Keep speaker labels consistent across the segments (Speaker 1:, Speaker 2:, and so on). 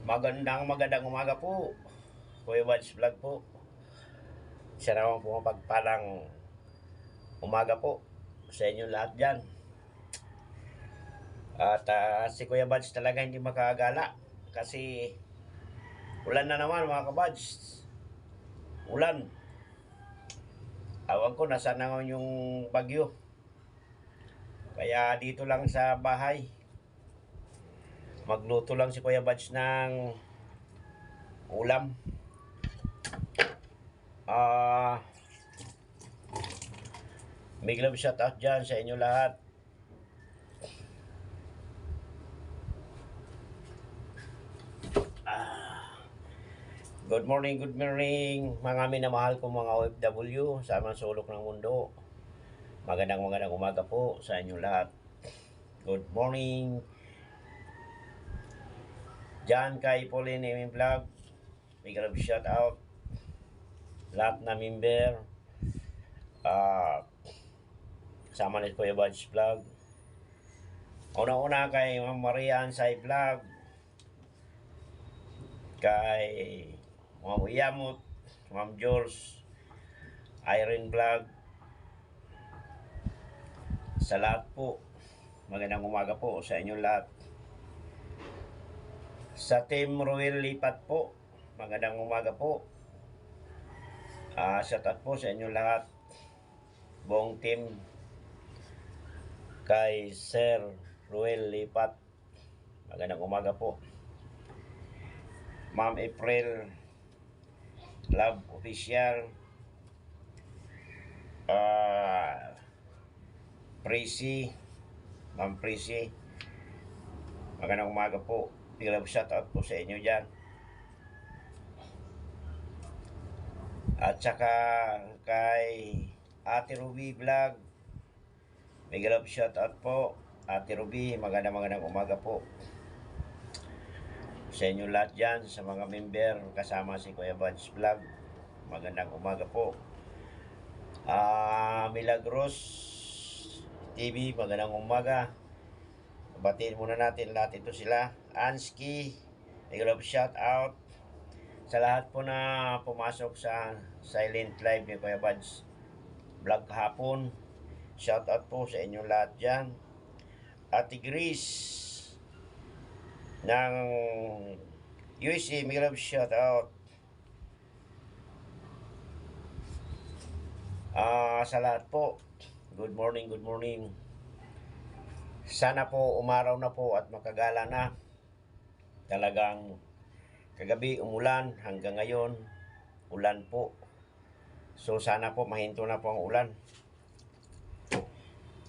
Speaker 1: Magandang magandang umaga po. Kuya Wads Vlog po. Siya naman po mapagpalang umaga po sa inyo lahat dyan. At ah, si Kuya Buds talaga hindi makagala kasi ulan na naman mga kabads. Ulan. Awan ko nasa na yung bagyo. Kaya dito lang sa bahay. Magluto lang si Kuya Buds ng ulam. Ah, big love shout out dyan sa inyo lahat. Ah, Good morning, good morning mga minamahal kong mga OFW sa mga sulok ng mundo. Magandang magandang umaga po sa inyo lahat. Good morning. Diyan kay Pauline Amy Vlog. Big love shout out. Lahat na member. Ah, kasama ni Kuya Budge Vlog. Una-una kay Ma'am Maria Ansay Vlog. Kay Ma'am Iyamot, Ma'am Jules, Irene Vlog. Sa lahat po, magandang umaga po sa inyo lahat. Sa Team Royal Lipat po, magandang umaga po. Ah, shout out po sa inyo lahat. Buong team kay Sir Ruel Lipat. Magandang umaga po. Ma'am April Love Official. Ah, Prissy. Ma'am Prissy. Magandang umaga po. Big love shout out po sa inyo dyan. At saka kay Ate Ruby Vlog. Big love shout out po. Ate Ruby, magandang magandang umaga po. Sa inyo lahat dyan, sa mga member, kasama si Kuya Buds Vlog. Magandang umaga po. Ah, Milagros TV, magandang umaga. Batiin muna natin lahat ito sila. Anski, big love shout out sa lahat po na pumasok sa silent live ni Kuya Buds vlog hapon. Shout out po sa inyo lahat dyan. Ate Grace ng UC, may love shout out. Ah, sa lahat po. Good morning, good morning. Sana po umaraw na po at makagala na. Talagang kagabi umulan hanggang ngayon ulan po. So sana po mahinto na po ang ulan.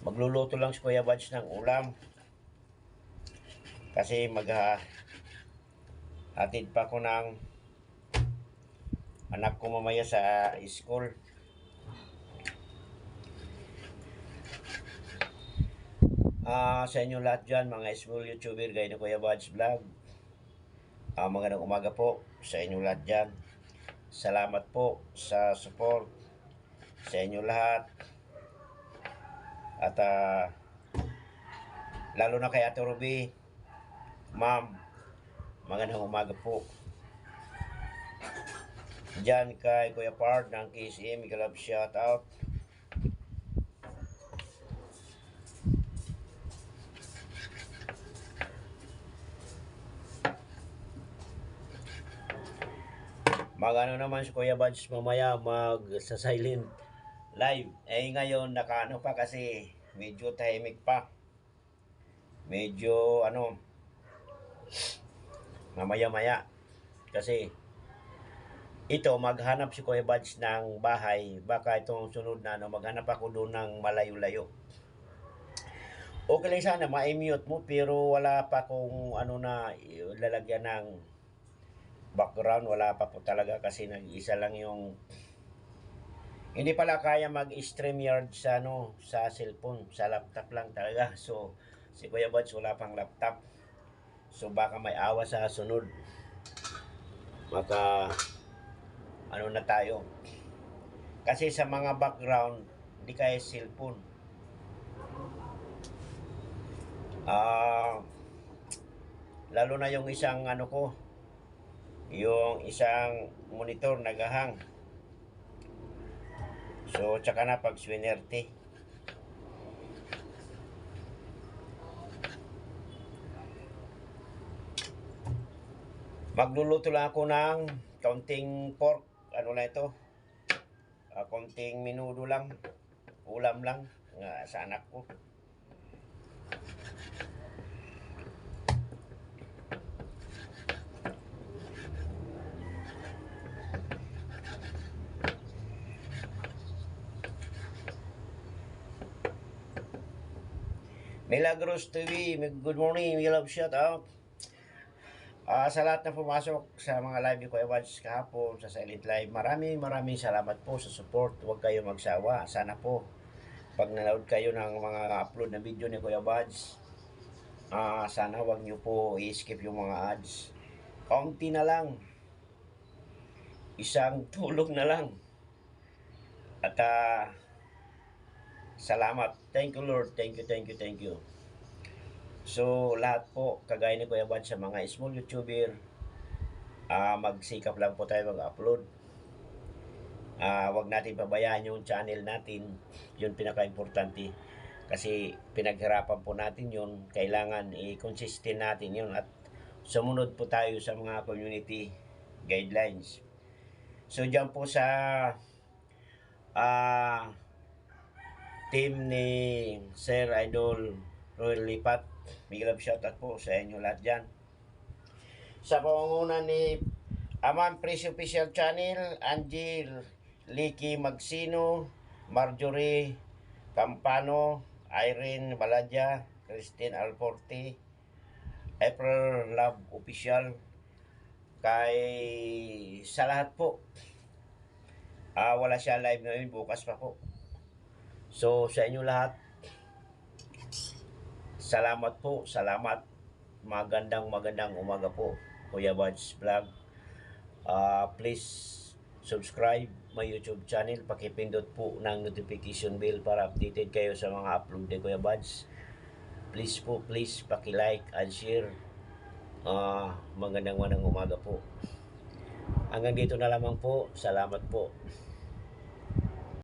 Speaker 1: Magluluto lang si Kuya Buds ng ulam. Kasi mag hatid pa ko ng anak ko mamaya sa school. Ah, sa inyo lahat dyan, mga small YouTuber, gaya ni Kuya Buds Vlog. Ah, magandang umaga po sa inyo lahat dyan. Salamat po sa support sa inyo lahat. At ah, lalo na kay Ate Ruby, Ma'am, magandang umaga po. Diyan kay Kuya Pard ng KCM, Galab shout out. Magano naman si Kuya Buds mamaya mag sa silent live. Eh ngayon nakaano pa kasi medyo tahimik pa. Medyo ano mamaya-maya. Kasi ito maghanap si Kuya Buds ng bahay. Baka itong sunod na ano, maghanap ako doon ng malayo-layo. Okay lang sana ma-mute mo pero wala pa kung ano na lalagyan ng background wala pa po talaga kasi nag-isa lang yung hindi pala kaya mag-stream yard sa ano sa cellphone sa laptop lang talaga. So si Kuya Buds wala pang laptop. So baka may awa sa sunod. Maka ano na tayo. Kasi sa mga background hindi kaya cellphone. Ah lalo na yung isang ano ko yung isang monitor nagahang. So, tsaka na pag swinerte. Magluluto lang ako ng kaunting pork. Ano na ito? Ah, kaunting minudo lang. Ulam lang. Nga sa anak ko. Milagros TV, good morning, we love shout out. Ah, sa lahat na pumasok sa mga live Kuya Wads kahapon sa Silent Live, maraming maraming salamat po sa support. Huwag kayo magsawa. Sana po, pag nanood kayo ng mga upload na video ni Kuya Wads, ah, sana wag niyo po i-skip yung mga ads. Kaunti na lang. Isang tulog na lang. At ah, salamat. Thank you Lord. Thank you, thank you, thank you. So, lahat po, kagaya ni Kuya Juan sa mga small YouTuber, ah magsikap lang po tayo mag-upload. Ah, wag natin pabayaan yung channel natin. Yun pinaka-importante. Kasi pinaghirapan po natin yun. Kailangan i-consistent natin yun at sumunod po tayo sa mga community guidelines. So, dyan po sa ah team ni Sir Idol Royal Lipat. Big love shoutout po sa inyo lahat dyan. Sa pangunguna ni Aman Presyo Official Channel, Angel Licky Magsino, Marjorie Campano, Irene Baladya, Christine Alporte, April Love Official, kay sa lahat po. Ah, wala siya live ngayon, bukas pa po. So, sa inyo lahat, salamat po, salamat. Magandang magandang umaga po, Kuya Buds Vlog. Ah, please subscribe my YouTube channel. Pakipindot po ng notification bell para updated kayo sa mga upload ni Kuya Buds. Please po, please paki-like and share. Ah, magandang magandang umaga po. Hanggang dito na lamang po. Salamat po.